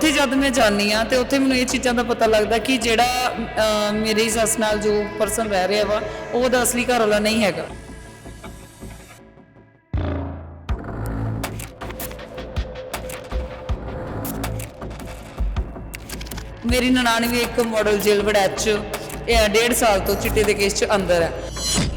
ਉੱਥੇ ਜਦ ਮੈਂ ਜਾਂਦੀ ਆ ਤੇ ਉੱਥੇ ਮੈਨੂੰ ਇਹ ਚੀਜ਼ਾਂ ਦਾ ਪਤਾ ਲੱਗਦਾ ਕਿ ਜਿਹੜਾ ਅਹ, ਮੇਰੀ ਸੱਸ ਨਾਲ ਜੋ ਪਰਸਨ ਰਹਿ ਰਿਹਾ ਵਾ ਉਹ ਉਹਦਾ ਅਸਲੀ ਘਰ ਵਾਲਾ ਨਹੀਂ ਹੈਗਾ। ਮੇਰੀ ਨਨਾਣ ਵੀ ਇੱਕ ਮਾਡਲ ਜੇਲ੍ਹ ਵੜੈਚ ਇਹ ਡੇਢ ਸਾਲ ਤੋਂ ਚਿੱਟੇ ਦੇ ਕੇਸ 'ਚ ਅੰਦਰ ਹੈ।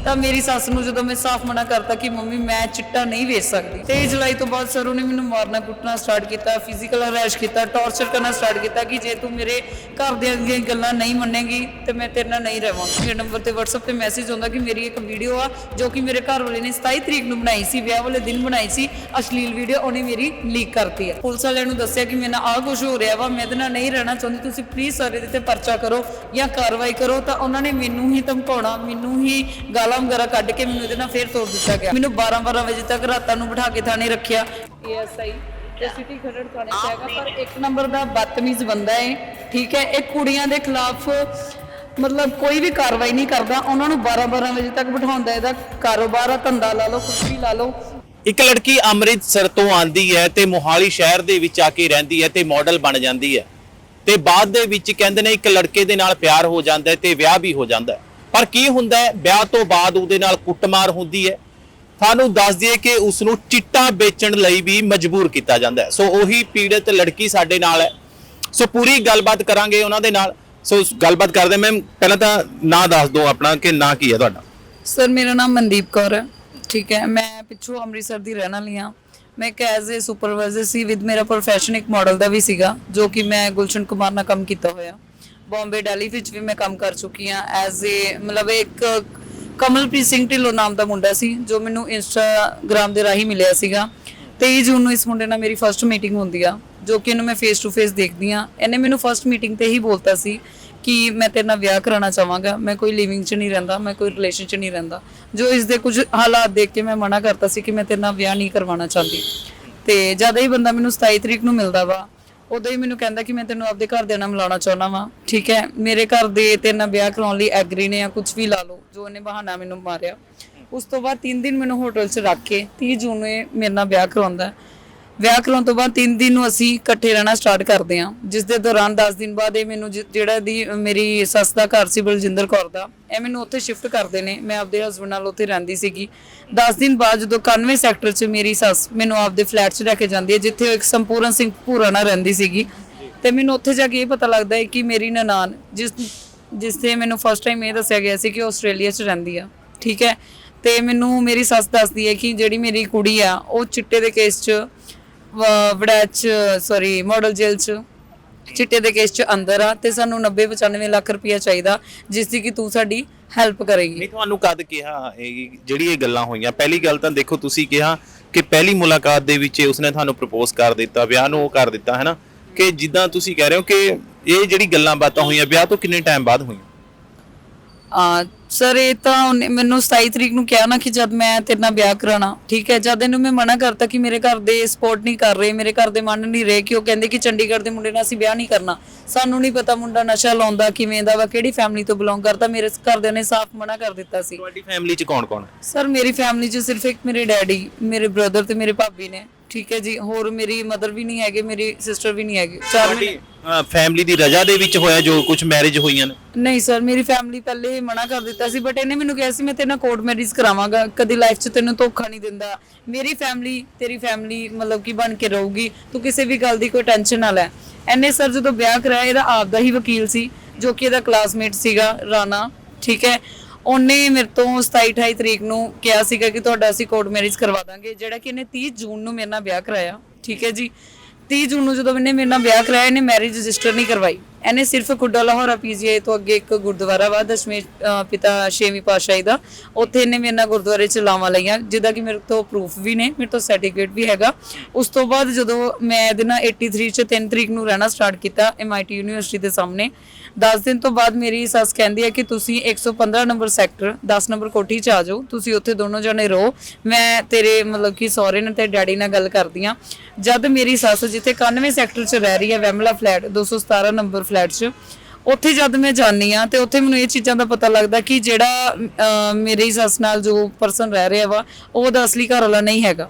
ਤਾਂ ਮੇਰੀ ਸੱਸ ਨੂੰ ਜਦੋਂ ਮੈਂ ਸਾਫ਼ ਮਨਾ ਕਰਤਾ ਕਿ ਮੰਮੀ ਮੈਂ ਚਿੱਟਾ ਨਹੀਂ ਵੇਚ ਸਕਦੀ। 23 ਜੁਲਾਈ ਤੋਂ ਬਾਅਦ ਸਰ ਉਹਨੇ ਮੈਨੂੰ ਮਾਰਨਾ ਕੁੱਟਣਾ ਸਟਾਰਟ ਕੀਤਾ ਫਿਜ਼ੀਕਲ ਹਰੈਸ਼ ਕੀਤਾ ਟੌਰਚਰ ਕਰਨਾ ਸਟਾਰਟ ਕੀਤਾ ਕਿ ਜੇ ਤੂੰ ਮੇਰੇ ਘਰ ਦੀਆਂ ਅੱਗੇ ਗੱਲਾਂ ਨਹੀਂ ਮੰਨੇਗੀ ਤੇ ਮੈਂ ਤੇਰੇ ਨਾਲ ਨਹੀਂ ਰਹਾਂਗੀ ਮੇਰੇ ਨੰਬਰ ਤੇ WhatsApp ਤੇ ਮੈਸੇਜ ਆਉਂਦਾ ਕਿ ਮੇਰੀ ਇੱਕ ਵੀਡੀਓ ਆ ਜੋ ਕਿ ਮੇਰੇ ਘਰ ਵਾਲੇ ਨੇ 27 ਤਰੀਕ ਨੂੰ ਬਣਾਈ ਸੀ, ਵਿਆਹ ਵਾਲੇ ਦਿਨ ਬਣਾਈ ਸੀ, ਅਸ਼ਲੀਲ ਵੀਡੀਓ ਉਹਨੇ ਮੇਰੀ ਲੀਕ ਕਰਤੀ ਹੈ ਪੁਲਿਸ ਵਾਲਿਆਂ ਨੂੰ ਦੱਸਿਆ ਕਿ ਮੇਰੇ ਨਾਲ ਆਹ ਕੁਝ ਹੋ ਰਿਹਾ ਵਾ, ਮੈਂ ਇਹਦੇ ਨਾਲ ਨਹੀਂ ਰਹਿਣਾ ਚਾਹੁੰਦੀ, ਤੁਸੀਂ ਪਲੀਜ਼ ਸਰ ਇਹਦੇ ਤੇ ਪਰਚਾ ਕਰੋ ਜਾਂ ਕਾਰਵਾਈ ਕਰੋ, ਤਾਂ ਉਹਨਾਂ ਨੇ ਮੈਨੂੰ ਹੀ ਧਮਕਾਉਣਾ, ਮੈਨੂੰ ਹੀ ਗਾਲਾਂ ਵਗੈਰਾ ਕੱਢ ਕੇ ਮੈਨੂੰ ਇਹਦੇ ਨਾਲ ਫੇਰ ਤੋੜ ਦਿੱਤਾ ਗਿਆ। ਮੈਨੂੰ 12 12 ਵਜੇ ਤੱਕ ਰਾਤਾਂ ਨੂੰ ਬਿਠਾ ਕੇ ਥਾਣੇ ਰੱਖਿਆ। ਏਐਸਆਈ ਤੇ ਸਿਟੀ ਖਰੜ ਥਾਣੇ 'ਚ ਹੈਗਾ ਪਰ ਇੱਕ ਨੰਬਰ ਦਾ ਬਦਤਮੀਜ਼ ਬੰਦਾ ਹੈ ਠੀਕ ਹੈ? ਇਹ ਕੁੜੀਆਂ ਦੇ ਖਿਲਾਫ ਮਤਲਬ ਕੋਈ ਵੀ ਕਾਰਵਾਈ ਨਹੀਂ ਕਰਦਾ। ਉਹਨਾਂ ਨੂੰ 12 12 ਵਜੇ ਤੱਕ ਬਿਠਾਉਂਦਾ ਇਹਦਾ ਕਾਰੋਬਾਰ ਆ ਧੰਦਾ ਲਾ ਲਓ ਕੁਝ ਵੀ ਲਾ ਲਓ। ਇੱਕ ਲੜਕੀ ਅੰਮ੍ਰਿਤਸਰ ਤੋਂ ਆਂਦੀ ਹੈ ਤੇ ਮੋਹਾਲੀ ਸ਼ਹਿਰ ਦੇ ਵਿੱਚ ਆ ਕੇ ਰਹਿੰਦੀ ਹੈ ਤੇ ਮਾਡਲ ਬਣ ਜਾਂਦੀ ਹੈ। ਤੇ ਬਾਅਦ ਦੇ ਵਿੱਚ ਕਹਿੰਦੇ ਨੇ ਇੱਕ ਲੜਕੇ ਦੇ ਨਾਲ ਪਿਆਰ ਹੋ ਜਾਂਦਾ ਹੈ ਤੇ ਵਿਆਹ ਵੀ ਹੋ ਜਾਂਦਾ ਹੈ। ਪਰ ਕੀ ਹੁੰਦਾ ਹੈ? ਵਿਆਹ ਤੋਂ ਬਾਅਦ ਉਹਦੇ ਨਾਲ ਕੁੱਟਮਾਰ ਹੁੰਦੀ ਹੈ। ਤੁਹਾਨੂੰ ਦੱਸ ਦਈਏ ਕਿ ਉਸ ਨੂੰ ਚਿੱਟਾ ਵੇਚਣ ਲਈ ਵੀ ਮਜਬੂਰ ਕੀਤਾ ਜਾਂਦਾ ਹੈ। ਸੋ ਉਹੀ ਪੀੜਤ ਲੜਕੀ ਸਾਡੇ ਨਾਲ ਹੈ। ਸੋ ਪੂਰੀ ਗੱਲਬਾਤ ਕਰਾਂਗੇ ਉਹਨਾਂ ਦੇ ਨਾਲ। ਸੋ ਗੱਲਬਾਤ ਕਰਦੇ ਮੈਮ, ਪਹਿਲਾਂ ਤਾਂ ਨਾਂ ਦੱਸ ਦਿਓ ਆਪਣਾ ਕਿ ਨਾਂ ਕੀ ਹੈ ਤੁਹਾਡਾ? ਸਰ, ਮੇਰਾ ਨਾਮ ਮਨਦੀਪ ਕੌਰ ਹੈ। ਠੀਕ ਹੈ। ਮੈਂ ਪਿੱਛੋਂ ਅੰਮ੍ਰਿਤਸਰ ਦੀ ਰਹਿਣ ਵਾਲੀ ਹਾਂ। ਮੈਂ ਇੱਕ ਐਜ਼ ਅ ਸੁਪਰਵਾਈਜ਼ਰ ਸੀ ਵਿਦ ਮੇਰਾ ਪ੍ਰੋਫੈਸ਼ਨ ਇੱਕ ਮਾਡਲ ਦਾ ਵੀ ਸੀਗਾ, ਜੋ ਕਿ ਮੈਂ ਗੁਲਸ਼ਨ ਕੁਮਾਰ ਨਾਲ ਕੰਮ ਕੀਤਾ ਹੋਇਆ। ਬੰਬੇ ਦਿੱਲੀ ਵਿੱਚ ਵੀ ਮੈਂ ਕੰਮ ਕਰ ਚੁੱਕੀ ਹਾਂ ਐਜ਼ ਅ ਮਤਲਬ ਇੱਕ ਕਮਲਪ੍ਰੀਤ ਸਿੰਘ ਢਿੱਲੋਂ ਨਾਮ ਦਾ ਮੁੰਡਾ ਸੀ, ਜੋ ਮੈਨੂੰ ਇੰਸਟਾਗ੍ਰam ਦੇ ਰਾਹੀਂ ਮਿਲਿਆ ਸੀਗਾ। 23 ਜੂਨ ਨੂੰ ਇਸ ਮੁੰਡੇ ਨਾਲ ਮੇਰੀ ਫਰਸਟ ਮੀਟਿੰਗ ਹੁੰਦੀ ਆ, ਜੋ ਕਿ ਇਹਨੂੰ ਮੈਂ ਫੇਸ ਟੂ ਫੇਸ ਦੇਖਦੀ ਆ ਇਹਨੇ ਮੈਨੂੰ ਫਰਸਟ ਮੀਟਿੰਗ ਤੇ ਹੀ ਬੋਲਤਾ ਸੀ ਕਿ ਮੈਂ ਤੇਰੇ ਨਾਲ ਵਿਆਹ ਕਰਾਉਣਾ ਚਾਹਾਂਗਾ, ਮੈਂ ਕੋਈ ਲਿਵਿੰਗ 'ਚ ਨਹੀਂ ਰਹਿੰਦਾ, ਮੈਂ ਕੋਈ ਰਿਲੇਸ਼ਨ 'ਚ ਨਹੀਂ ਰਹਿੰਦਾ। ਜੋ ਇਸ ਦੇ ਕੁਝ ਹਾਲਾਤ ਦੇਖ ਕੇ ਮੈਂ ਮਨਾ ਕਰਤਾ ਸੀ ਕਿ ਮੈਂ ਤੇਰੇ ਨਾਲ ਵਿਆਹ ਨਹੀਂ ਕਰਵਾਉਣਾ ਚਾਹੁੰਦੀ। ਤੇ ਜਦ ਹੀ ਬੰਦਾ ਮੈਨੂੰ 27 ਤਰੀਕ ਨੂੰ ਮਿਲਦਾ ਵਾ। ਉਦੋਂ ਹੀ ਮੈਨੂੰ ਕਹਿੰਦਾ ਕਿ ਮੈਂ ਤੈਨੂੰ ਆਪਦੇ ਘਰ ਦੇ ਨਾਲ ਮਿਲਾਉਣਾ ਚਾਹੁੰਦਾ ਵਾਂ। ਠੀਕ ਹੈ? ਮੇਰੇ ਘਰ ਦੇ ਤੇਰੇ ਨਾਲ ਵਿਆਹ ਕਰਾਉਣ ਲਈ ਐਗਰੀ ਨੇ ਜਾਂ ਕੁਝ ਵੀ ਲਾ ਲਓ, ਜੋ ਉਹਨੇ ਬਹਾਨਾ ਮੈਨੂੰ ਮਾਰਿਆ। ਉਸ ਤੋਂ ਬਾਅਦ 3 ਦਿਨ ਮੈਨੂੰ ਹੋਟਲ 'ਚ ਰੱਖ ਕੇ 30 ਜੂਨ ਨੂੰ ਇਹ ਮੇਰੇ ਨਾਲ ਵਿਆਹ ਕਰਾਉਂਦਾ। ਵਿਆਹ ਕਰਾਉਣ ਤੋਂ ਬਾਅਦ 3 ਦਿਨ ਨੂੰ ਅਸੀਂ ਇਕੱਠੇ ਰਹਿਣਾ ਸਟਾਰਟ ਕਰਦੇ ਹਾਂ। ਜਿਸ ਦੇ ਦੌਰਾਨ 10 ਦਿਨ ਬਾਅਦ ਇਹ ਮੈਨੂੰ ਜਿ- ਜਿਹੜਾ ਦੀ ਮੇਰੀ ਸੱਸ ਦਾ ਘਰ ਸੀ ਬਲਜਿੰਦਰ ਕੌਰ ਦਾ, ਇਹ ਮੈਨੂੰ ਉੱਥੇ ਸ਼ਿਫਟ ਕਰਦੇ ਨੇ। ਮੈਂ ਆਪਦੇ ਹਸਬੰਡ ਨਾਲ ਉੱਥੇ ਰਹਿੰਦੀ ਸੀਗੀ। 10 ਦਿਨ ਬਾਅਦ ਜਦੋਂ 91 ਸੈਕਟਰ 'ਚ ਮੇਰੀ ਸੱਸ ਮੈਨੂੰ ਆਪਦੇ ਫਲੈਟ 'ਚ ਲੈ ਕੇ ਜਾਂਦੀ ਹੈ, ਜਿੱਥੇ ਉਹ ਇੱਕ ਸੰਪੂਰਨ ਸਿੰਘ ਭੂਰਾ ਨਾਲ ਰਹਿੰਦੀ ਸੀਗੀ। ਤੇ ਮੈਨੂੰ ਉੱਥੇ ਜਾ ਕੇ ਇਹ ਪਤਾ ਲੱਗਦਾ ਹੈ ਕਿ ਮੇਰੀ ਨਨਾਣ, ਜਿਸ ਜਿਸ ਤੇ ਮੈਨੂੰ ਫਸਟ ਟਾਈਮ ਇਹ ਦੱਸਿਆ ਗਿਆ ਸੀ ਕਿ ਉਹ ਆਸਟ੍ਰੇਲੀਆ 'ਚ ਰਹਿੰਦੀ ਆ। ਠੀਕ ਹੈ? ਤੇ ਮੈਨੂੰ ਮੇਰੀ ਸੱਸ ਦੱਸਦੀ ਹੈ ਕਿ ਜਿਹੜੀ ਮੇਰੀ ਕੁੜੀ ਆ, ਉਹ ਚਿੱਟੇ ਦੇ ਕੇਸ 'ਚ ਵੜੈਚ ਸੌਰੀ ਮਾਡਲ ਜੇਲ੍ਹ 'ਚ ਚਿੱਟੇ ਦੇ ਕੇਸ 'ਚ ਅੰਦਰ ਆ ਤੇ ਸਾਨੂੰ 90 95 ਲੱਖ ਰੁਪਇਆ ਚਾਹੀਦਾ ਜਿਸ ਦੀ ਕਿ ਤੂੰ ਸਾਡੀ ਹੈਲਪ ਕਰੇਗੀ। ਨਹੀਂ ਤੁਹਾਨੂੰ ਕਦ ਕਿਹਾ ਇਹ ਜਿਹੜੀ ਇਹ ਗੱਲਾਂ ਹੋਈਆਂ? ਪਹਿਲੀ ਗੱਲ ਤਾਂ ਦੇਖੋ ਤੁਸੀਂ ਕਿਹਾ ਕਿ ਪਹਿਲੀ ਮੁਲਾਕਾਤ ਦੇ ਵਿੱਚ ਉਸਨੇ ਤੁਹਾਨੂੰ ਪ੍ਰਪੋਜ਼ ਕਰ ਦਿੱਤਾ ਵਿਆਹ ਨੂੰ ਉਹ ਕਰ ਦਿੱਤਾ ਹੈ ਨਾ? ਕਿ ਜਿੱਦਾਂ ਤੁਸੀਂ ਕਹਿ ਰਹੇ ਹੋ ਕਿ ਇਹ ਜਿਹੜੀ ਗੱਲਾਂ ਬਾਤਾਂ ਹੋਈਆਂ ਵਿਆਹ ਤੋਂ ਕਿੰਨੇ ਟਾਈਮ ਬਾਅਦ ਹੋਈਆਂ? ਆ ਸਰ ਇਹ ਤਾਂ ਉਹਨੇ ਮੈਨੂੰ 27 ਤਰੀਕ ਨੂੰ ਕਿਹਾ ਨਾ ਕਿ ਜਦ ਮੈਂ ਤੇਰੇ ਨਾਲ ਵਿਆਹ ਕਰਾਣਾ ਠੀਕ ਹੈ? ਜਦ ਇਹਨੂੰ ਮੈਂ ਮਨਾ ਕਰਤਾ ਕਿ ਮੇਰੇ ਘਰ ਦੇ ਸਪੋਰਟ ਨਹੀਂ ਕਰ ਰਹੇ ਮੇਰੇ ਘਰ ਦੇ ਮੰਨ ਨਹੀਂ ਰਹੇ ਕਿ ਉਹ ਕਹਿੰਦੇ ਕਿ ਚੰਡੀਗੜ੍ਹ ਦੇ ਮੁੰਡੇ ਨਾਲ ਅਸੀਂ ਵਿਆਹ ਨਹੀਂ ਕਰਨਾ। ਸਾਨੂੰ ਨਹੀਂ ਪਤਾ ਮੁੰਡਾ ਨਸ਼ਾ ਲਾਉਂਦਾ ਕਿਵੇਂ ਦਾ ਵਾ ਕਿਹੜੀ ਫੈਮਿਲੀ ਤੋਂ ਬਿਲੋਂਗ ਕਰਦਾ ਮੇਰੇ ਘਰਦਿਆਂ ਨੇ ਸਾਫ਼ ਮਨਾ ਕਰ ਦਿੱਤਾ ਸੀ। ਤੁਹਾਡੀ ਫੈਮਿਲੀ 'ਚ ਕੌਣ ਕੌਣ ਹੈ? ਸਰ ਮੇਰੀ ਫੈਮਿਲੀ 'ਚ ਸਿਰਫ ਇੱਕ ਮੇਰੇ ਡੈਡੀ ਮੇਰੇ ਬ੍ਰਦਰ ਤੇ ਮੇਰੇ ਭਾਬੀ ਨੇ ਠੀਕ ਹੈ ਜੀ? ਹੋਰ ਮੇਰੀ ਮਦਰ ਵੀ ਨਹੀਂ ਹੈਗੇ ਮੇਰੀ ਸਿਸਟਰ ਵੀ ਨਹੀਂ ਹੈਗੇ। ਚਾਰ ਤੁਹਾਡੀ ਫੈਮਿਲੀ ਦੀ ਰਜਾ ਦੇ ਵਿੱਚ ਹੋਇਆ ਜੋ ਕੁਝ ਮੈਰਿਜ ਹੋਈਆਂ ਨੇ? ਨਹੀਂ ਸਰ ਮੇਰੀ ਫੈਮਿਲੀ ਪਹਿਲੇ ਹੀ ਮਨਾ ਕਰ ਦਿੱਤਾ ਸੀ ਬਟ ਇਹਨੇ ਮੈਨੂੰ ਕਿਹਾ ਸੀ, ਮੈਂ ਤੇਰੇ ਨਾਲ ਕੋਰਟ ਮੈਰਿਜ ਕਰਾਵਾਂਗਾ, ਕਦੀ ਲਾਈਫ 'ਚ ਤੈਨੂੰ ਧੋਖਾ ਨਹੀਂ ਦਿੰਦਾ। ਮੇਰੀ ਫੈਮਿਲੀ ਤੇਰੀ ਫੈਮਿਲੀ ਮਤਲਬ ਕਿ ਬਣ ਕੇ ਰਹੂਗੀ, ਤੂੰ ਕਿਸੇ ਵੀ ਗੱਲ ਦੀ ਕੋਈ ਟੈਨਸ਼ਨ ਨਾ ਲੈ। ਐਨੇ ਸਰ ਜਦੋਂ ਵਿਆਹ ਕਰਾਇਆ, ਇਹਦਾ ਆਪ ਦਾ ਹੀ ਵਕੀਲ ਸੀ, ਜੋ ਕਿ ਇਹਦਾ ਕਲਾਸਮੇਟ ਸੀਗਾ, ਰਾਣਾ, ਠੀਕ ਹੈ। ਉਹਨੇ ਮੇਰੇ ਤੋਂ 27 28 ਤਰੀਕ ਨੂੰ ਕਿਹਾ ਸੀਗਾ ਕਿ ਤੁਹਾਡਾ ਅਸੀਂ ਕੋਰਟ ਮੈਰਿਜ ਕਰਵਾ ਦਾਂਗੇ, ਜਿਹੜਾ ਕਿ ਇਹਨੇ 30 ਜੂਨ ਨੂੰ ਮੇਰੇ ਨਾਲ ਵਿਆਹ ਕਰਾਇਆ, ਠੀਕ ਹੈ ਜੀ। 30 ਜੂਨ ਨੂੰ ਜਦੋਂ ਇਹਨੇ ਮੇਰੇ ਨਾਲ ਵਿਆਹ ਕਰਾਇਆ, ਇਹਨੇ ਮੈਰਿਜ ਰਜਿਸਟਰ ਨਹੀਂ ਕਰਵਾਈ। ਇਹਨੇ ਸਿਰਫ ਕੁੱਡਾ ਲਾਹੌਰਾ ਪੀਜੀਆਈ ਤੋਂ ਅੱਗੇ ਇੱਕ ਗੁਰਦੁਆਰਾ ਵਾ ਦਸ਼ਮੇਂ ਪਿਤਾ ਛੇਵੀਂ ਪਾਤਸ਼ਾਹੀ ਦਾ। ਉੱਥੇ ਇਹਨੇ ਮੇਰੇ ਨਾਲ ਗੁਰਦੁਆਰੇ ਚ ਲਾਵਾਂ ਲਈਆਂ ਜਿਹਦਾ ਕਿ ਮੇਰੇ ਤੋਂ ਪ੍ਰੂਫ ਵੀ ਨੇ, ਮੇਰੇ ਤੋਂ ਸਰਟੀਫਿਕੇਟ ਵੀ ਹੈਗਾ। ਉਸ ਤੋਂ ਬਾਅਦ ਜਦੋਂ ਮੈਂ ਇਹਦੇ ਨਾਲ 83 ਚ 3 ਤਰੀਕ ਨੂੰ ਰਹਿਣਾ ਸਟਾਰਟ ਕੀਤਾ MIT ਯੂਨੀਵਰਸਿਟੀ ਦੇ ਸਾਹਮਣੇ 10 ਦਿਨ ਤੋਂ ਬਾਅਦ ਮੇਰੀ ਸੱਸ ਕਹਿੰਦੀ ਹੈ ਕਿ ਤੁਸੀਂ 115 ਨੰਬਰ ਸੈਕਟਰ 10 ਨੰਬਰ ਕੋਠੀ 'ਚ ਆ ਜਾਓ ਤੁਸੀਂ ਉੱਥੇ ਦੋਨੋਂ ਜਣੇ ਰਹੋ। ਮੈਂ ਤੇਰੇ ਮਤਲਬ ਕਿ ਸਹੁਰੇ ਨੇ ਤੇ ਡੈਡੀ ਨਾਲ ਗੱਲ ਕਰਦੀ ਆ ਜਦ ਮੇਰੀ ਸੱਸ ਜਿੱਥੇ 91 ਸੈਕਟਰ 'ਚ ਰਹਿ ਰਹੀ ਹੈ ਵੈਮਲਾ ਫਲੈਟ 217 ਨੰਬਰ ਫਲੈਟ 'ਚ ਉੱਥੇ ਜਦ ਮੈਂ ਜਾਂਦੀ ਆ ਤੇ ਉੱਥੇ ਮੈਨੂੰ ਇਹ ਚੀਜ਼ਾਂ ਦਾ ਪਤਾ ਲੱਗਦਾ ਕਿ ਜਿਹੜਾ ਅਹ, ਮੇਰੀ ਸੱਸ ਨਾਲ ਜੋ ਪਰਸਨ ਰਹਿ ਰਿਹਾ ਵਾ ਉਹ ਉਹਦਾ ਅਸਲੀ ਘਰ ਵਾਲਾ ਨਹੀਂ ਹੈਗਾ।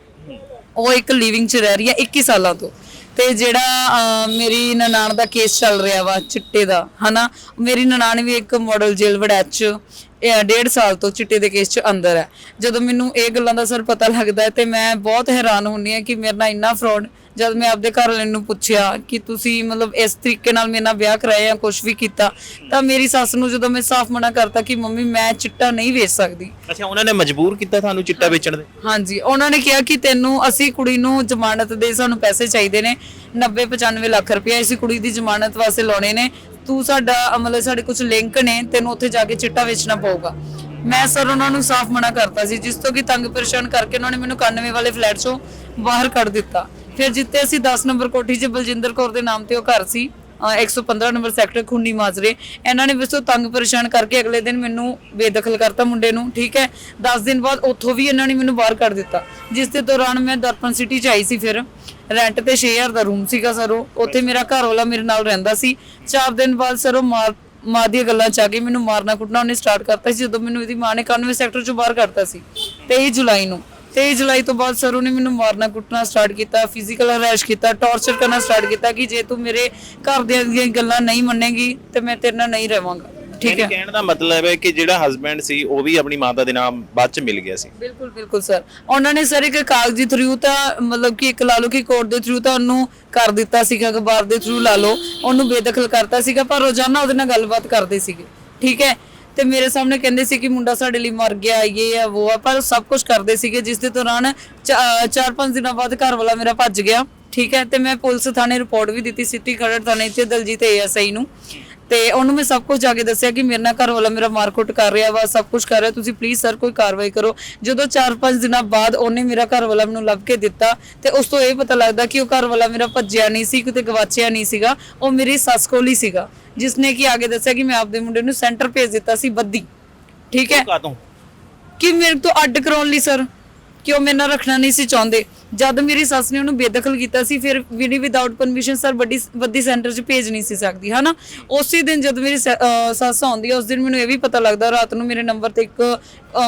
ਉਹ ਇੱਕ ਲਿਵਿੰਗ 'ਚ ਰਹਿ ਰਹੀ ਹੈ 21 ਸਾਲਾਂ ਤੋਂ। ਤੇ ਜਿਹੜਾ ਮੇਰੀ ਨਨਾਣ ਦਾ ਕੇਸ ਚੱਲ ਰਿਹਾ ਵਾ ਚਿੱਟੇ ਦਾ, ਹਨਾ? ਮੇਰੀ ਨਨਾਣ ਵੀ ਇੱਕ ਮਾਡਲ ਜੇਲ੍ਹ ਵੜੈਚ ਇਹ ਡੇਢ ਸਾਲ ਤੋਂ ਚਿੱਟੇ ਦੇ ਕੇਸ 'ਚ ਅੰਦਰ ਹੈ। ਜਦੋਂ ਮੈਨੂੰ ਇਹ ਗੱਲਾਂ ਦਾ ਸਰ ਪਤਾ ਲੱਗਦਾ ਹੈ ਤੇ ਮੈਂ ਬਹੁਤ ਹੈਰਾਨ ਹੁੰਨੀ ਹਾਂ ਕਿ ਮੇਰੇ ਨਾਲ ਇੰਨਾ ਫਰਾਡ ਜਦ ਮੈਂ ਆਪਦੇ ਘਰ ਵਾਲੇ ਨੂੰ ਪੁੱਛਿਆ ਕਿ ਤੁਸੀਂ ਮਤਲਬ ਇਸ ਤਰੀਕੇ ਨਾਲ ਮੇਰੇ ਨਾਲ ਵਿਆਹ ਕਰਾਇਆ ਜਾਂ ਕੁਝ ਵੀ ਕੀਤਾ ਤਾਂ ਮੇਰੀ ਸੱਸ ਨੂੰ ਜਦੋਂ ਮੈਂ ਸਾਫ਼ ਮਨਾ ਕਰਤਾ ਕਿ ਮੰਮੀ ਮੈਂ ਚਿੱਟਾ ਨਹੀਂ ਵੇਚ ਸਕਦੀ। ਅੱਛਾ ਉਹਨਾਂ ਨੇ ਮਜਬੂਰ ਕੀਤਾ ਤੁਹਾਨੂੰ ਚਿੱਟਾ ਵੇਚਣ ਦੇ? ਹਾਂਜੀ ਉਹਨਾਂ ਨੇ ਕਿਹਾ ਕਿ ਤੈਨੂੰ ਅਸੀਂ ਕੁੜੀ ਨੂੰ ਜ਼ਮਾਨਤ ਦੇ ਸਾਨੂੰ ਪੈਸੇ ਚਾਹੀਦੇ ਨੇ 90 95 ਲੱਖ ਰੁਪਏ ਅਸੀਂ ਕੁੜੀ ਦੀ ਜ਼ਮਾਨਤ ਵਾਸਤੇ ਲਾਉਣੇ ਨੇ ਤੂੰ ਸਾਡਾ ਮਤਲਬ ਸਾਡੇ ਕੁਝ ਲਿੰਕ ਨੇ ਤੈਨੂੰ ਉੱਥੇ ਜਾ ਕੇ ਚਿੱਟਾ ਵੇਚਣਾ ਪਊਗਾ। ਮੈਂ ਸਰ ਉਹਨਾਂ ਨੂੰ ਸਾਫ਼ ਮਨਾ ਕਰਤਾ ਸੀ ਜਿਸ ਤੋਂ ਕਿ ਤੰਗ ਪਰੇਸ਼ਾਨ ਕਰਕੇ ਉਹਨਾਂ ਨੇ ਮੈਨੂੰ 91 ਵਾਲੇ ਫਲੈਟ ਚੋਂ ਬਾਹਰ ਕੱਢ ਦਿੱਤਾ। ਫਿਰ ਜਿੱਤੇ ਅਸੀਂ 10 ਨੰਬਰ ਕੋਠੀ 'ਚ ਬਲਜਿੰਦਰ ਕੌਰ ਦੇ ਨਾਮ ਤੇ ਉਹ ਘਰ ਸੀ 115 ਨੰਬਰ ਸੈਕਟਰ ਖੁੰਡੀ ਮਾਜਰੇ। ਇਹਨਾਂ ਨੇ ਵਿਸੋ ਤੰਗ ਪਰੇਸ਼ਾਨ ਕਰਕੇ ਅਗਲੇ ਦਿਨ ਮੈਨੂੰ ਬੇਦਖਲ ਕਰਤਾ ਮੁੰਡੇ ਨੂੰ, ਠੀਕ ਹੈ? 10 ਦਿਨ ਬਾਅਦ ਉੱਥੋਂ ਵੀ ਇਹਨਾਂ ਨੇ ਮੈਨੂੰ ਬਾਹਰ ਕੱਢ ਦਿੱਤਾ, ਜਿਸ ਦੇ ਦੌਰਾਨ ਮੈਂ ਦਰਪਨ ਸਿਟੀ ਚ ਆਈ ਸੀ ਫਿਰ। ਰੈਂਟ ਤੇ 6000 ਦਾ ਰੂਮ ਸੀਗਾ ਸਰ ਉਹ, ਉੱਥੇ ਮੇਰਾ ਘਰ ਵਾਲਾ ਮੇਰੇ ਨਾਲ ਰਹਿੰਦਾ ਸੀ। 4 ਦਿਨ ਬਾਅਦ ਸਰ ਉਹ ਮਾਰ, ਮਾਂ ਦੀਆਂ ਗੱਲਾਂ ਚ ਆ ਕੇ ਮੈਨੂੰ ਮਾਰਨਾ ਕੁੱਟਣਾ ਉਹਨੇ ਸਟਾਰਟ ਕਰਤਾ ਸੀ, ਜਦੋਂ ਮੈਨੂੰ ਇਹਦੀ ਮਾਂ ਨੇ 91 ਸੈਕਟਰ ਚੋਂ ਬਾਹਰ ਕੱਢਤਾ ਸੀ 23 ਜੁਲਾਈ ਨੂੰ। 23 ਜੁਲਾਈ ਤੋਂ ਬਾਅਦ ਸਰ ਉਹਨੇ ਮੈਨੂੰ ਮਾਰਨਾ ਕੁੱਟਣਾ ਸਟਾਰਟ ਕੀਤਾ ਫਿਜ਼ੀਕਲ ਹਰੈਸ਼ ਕੀਤਾ ਟੌਰਚਰ ਕਰਨਾ ਸਟਾਰਟ ਕੀਤਾ ਕਿ ਜੇ ਤੂੰ ਮੇਰੇ ਘਰਦਿਆਂ ਦੀਆਂ ਗੱਲਾਂ ਨਹੀਂ ਮੰਨੇਗੀ ਤੇ ਮੈਂ ਤੇਰੇ ਨਾਲ ਨਹੀਂ ਰਵਾਂਗਾ। ਠੀਕ ਹੈ? ਕਹਿਣ ਦਾ ਮਤਲਬ ਹੈ ਕਿ ਜਿਹੜਾ ਹਸਬੰਡ ਸੀ ਉਹ ਵੀ ਆਪਣੀ ਮਾਤਾ ਦੇ ਨਾਮ ਬਾਅਦ ਚ ਮਿਲ ਗਿਆ ਸੀ। ਬਿਲਕੁਲ ਬਿਲਕੁਲ ਸਰ। ਉਹਨਾਂ ਨੇ ਸਰ ਇੱਕ ਕਾਗਜ਼ੀ ਥਰੂ ਤਾਂ ਮਤਲਬ ਕਿ ਇੱਕ ਲਾ ਲਓ ਕਿ ਕੋਰਟ ਦੇ ਥਰੂ ਤਾਂ ਉਹਨੂੰ ਕਰ ਦਿੱਤਾ ਸੀਗਾ ਅਖਬਾਰ ਦੇ ਥਰੂ ਲਾ ਲਓ। ਉਹਨੂੰ ਬੇਦਖਲ ਕਰਤਾ ਸੀਗਾ ਪਰ ਰੋਜ਼ਾਨਾ ਉਹਦੇ ਨਾਲ ਗੱਲਬਾਤ ਕਰਦੇ ਸੀਗੇ। ਠੀਕ ਹੈ? ਤੇ ਮੇਰੇ ਸਾਹਮਣੇ ਕਹਿੰਦੇ ਸੀ ਕਿ ਮੁੰਡਾ ਸਾਡੇ ਲਈ ਮਰ ਗਿਆ, ਇਹ ਆ, ਉਹ ਆ, ਪਰ ਸਭ ਕੁਝ ਕਰਦੇ ਸੀਗੇ, ਜਿਸ ਦੇ ਦੌਰਾਨ 4-5 ਦਿਨਾਂ ਬਾਅਦ ਘਰ ਵਾਲਾ ਮੇਰਾ ਭੱਜ ਗਿਆ, ਠੀਕ ਹੈ, ਤੇ ਮੈਂ ਪੁਲਿਸ ਥਾਣੇ ਰਿਪੋਰਟ ਵੀ ਦਿੱਤੀ, ਸਿਟੀ ਖਰੜ ਥਾਣੇ 'ਚ ਦਲਜੀਤ ਏਐਸਆਈ ਨੂੰ। ਤੇ ਉਹਨੂੰ ਮੈਂ ਸਭ ਕੁਝ ਜਾ ਕੇ ਦੱਸਿਆ ਕਿ ਮੇਰੇ ਨਾਲ ਘਰ ਵਾਲਾ ਮੇਰਾ ਮਾਰਕੁੱਟ ਕਰ ਰਿਹਾ ਵਾ ਸਭ ਕੁਝ ਕਰ ਰਿਹਾ। ਤੁਸੀਂ ਪਲੀਜ਼ ਸਰ ਕੋਈ ਕਾਰਵਾਈ ਕਰੋ। ਜਦੋਂ 4-5 ਦਿਨਾਂ ਬਾਅਦ ਉਹਨੇ ਮੇਰਾ ਘਰ ਵਾਲਾ ਮੈਨੂੰ ਲੱਭ ਕੇ ਦਿੱਤਾ ਤੇ ਉਸ ਤੋਂ ਇਹ ਪਤਾ ਲੱਗਦਾ ਕਿ ਉਹ ਘਰ ਵਾਲਾ ਮੇਰਾ ਭੱਜਿਆ ਨਹੀਂ ਸੀ ਕਿਤੇ ਗਵਾਚਿਆ ਨਹੀਂ ਸੀਗਾ। ਉਹ ਮੇਰੀ ਸੱਸ ਕੋਲ ਹੀ ਸੀਗਾ ਜਿਸਨੇ ਕਿ ਆਗੇ ਦੱਸਿਆ ਕਿ ਮੈਂ ਆਪਦੇ ਮੁੰਡੇ ਨੂੰ ਸੈਂਟਰ ਭੇਜ ਦਿੱਤਾ ਸੀ ਬੱਦੀ। ਠੀਕ ਹੈ? ਕਾਤੋਂ? ਕਿ ਮੇਰੇ ਤੋਂ ਅੱਡ ਕਰਾਉਣ ਲਈ ਸਰ ਕਿ ਉਹ ਮੇਰੇ ਨਾਲ ਰੱਖਣਾ ਨਹੀਂ ਸੀ ਚਾਹੁੰਦੇ? ਜਦ ਮੇਰੀ ਸੱਸ ਨੇ ਉਹਨੂੰ ਬੇਦਖਲ ਕੀਤਾ ਸੀ, ਫਿਰ ਵੀਡੀ ਵਿਦਆਊਟ ਪਰਮਿਸ਼ਨ ਸਰ ਵੱਡੀ ਵੱਡੀ ਸੈਂਟਰ 'ਚ ਭੇਜ ਨਹੀਂ ਸੀ ਸਕਦੀ, ਹਨਾ? ਉਸੇ ਦਿਨ ਜਦ ਮੇਰੀ ਸੱਸ ਆਉਂਦੀ ਹੈ, ਉਸ ਦਿਨ ਮੈਨੂੰ ਇਹ ਵੀ ਪਤਾ ਲੱਗਦਾ, ਰਾਤ ਨੂੰ ਮੇਰੇ ਨੰਬਰ ਤੇ ਇੱਕ